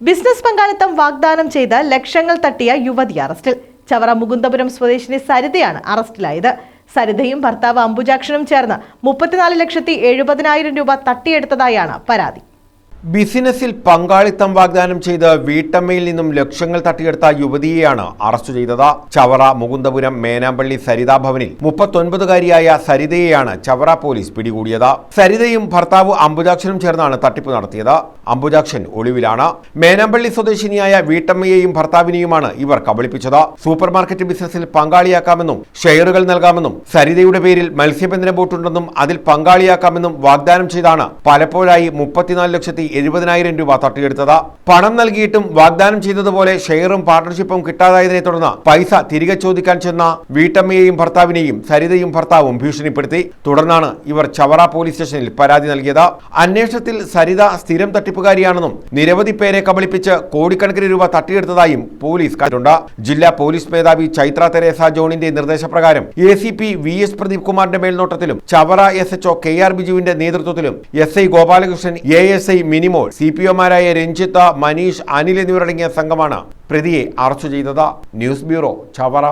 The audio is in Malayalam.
ബിസിനസ് പങ്കാളിത്തം വാഗ്ദാനം ചെയ്ത് ലക്ഷങ്ങൾ തട്ടിയ യുവതി അറസ്റ്റിൽ. ചവറ മുകുന്ദപുരം സ്വദേശിനി സരിതയാണ് അറസ്റ്റിലായത്. സരിതയും ഭർത്താവ് അംബുജാക്ഷനും ചേർന്ന് മുപ്പത്തിനാല് ലക്ഷത്തി എഴുപതിനായിരം രൂപ തട്ടിയെടുത്തതായാണ് പരാതി. ബിസിനസ്സിൽ പങ്കാളിത്തം വാഗ്ദാനം ചെയ്ത് വീട്ടമ്മയിൽ നിന്നും ലക്ഷങ്ങൾ തട്ടിയെടുത്ത യുവതിയെയാണ് അറസ്റ്റ് ചെയ്തത്. ചവറ മുകുന്ദപുരം മേനാമ്പള്ളി സരിതാ ഭവനിൽ മുപ്പത്തൊൻപതുകാരിയായ സരിതയെയാണ് ചവറ പോലീസ് പിടികൂടിയത്. സരിതയും ഭർത്താവ് അംബുജാക്ഷനും ചേർന്നാണ് തട്ടിപ്പ് നടത്തിയത്. അംബുജാക്ഷൻ ഒളിവിലാണ്. മേനാമ്പള്ളി സ്വദേശിനിയായ വീട്ടമ്മയെയും ഭർത്താവിനെയുമാണ് ഇവർ കബളിപ്പിച്ചത്. സൂപ്പർമാർക്കറ്റ് ബിസിനസ്സിൽ പങ്കാളിയാക്കാമെന്നും ഷെയറുകൾ നൽകാമെന്നും സരിതയുടെ പേരിൽ മത്സ്യബന്ധന ബോട്ടുണ്ടെന്നും അതിൽ പങ്കാളിയാക്കാമെന്നും വാഗ്ദാനം ചെയ്താണ് പലപ്പോഴായി മുപ്പത്തിനാല് ലക്ഷത്തി എഴുപതിനായിരം രൂപ തട്ടിയെടുത്തത്. പണം നൽകിയിട്ടും വാഗ്ദാനം ചെയ്തതുപോലെ ഷെയറും പാർട്ണർഷിപ്പും കിട്ടാതായതിനെ തുടർന്ന് പൈസ തിരികെ ചോദിക്കാൻ ചെന്ന വീട്ടമ്മയെയും ഭർത്താവിനെയും സരിതയും ഭർത്താവും ഭീഷണിപ്പെടുത്തി. തുടർന്നാണ് ഇവർ ചവറ പോലീസ് സ്റ്റേഷനിൽ പരാതി നൽകിയത്. അന്വേഷണത്തിൽ സരിത സ്ഥിരം തട്ടിപ്പുകാരിയാണെന്നും നിരവധി പേരെ കബളിപ്പിച്ച് കോടിക്കണക്കിന് രൂപ തട്ടിയെടുത്തതായും പോലീസ് കണ്ടിട്ടുണ്ട്. ജില്ലാ പോലീസ് മേധാവി ചൈത്ര തെരേസ ജോണിന്റെ നിർദ്ദേശപ്രകാരം A C P V S Pradeep കുമാറിന്റെ മേൽനോട്ടത്തിലും Chavara S HO K R ബിജുവിന്റെ നേതൃത്വത്തിലും S I Gopalakrishnan A S I Minimol C P ഒമാരായ Ranjith Maneesh Anil എന്നിവരടങ്ങിയ സംഘമാണ് പ്രതിയെ അറസ്റ്റ് ചെയ്തത്. News bureau Chavara.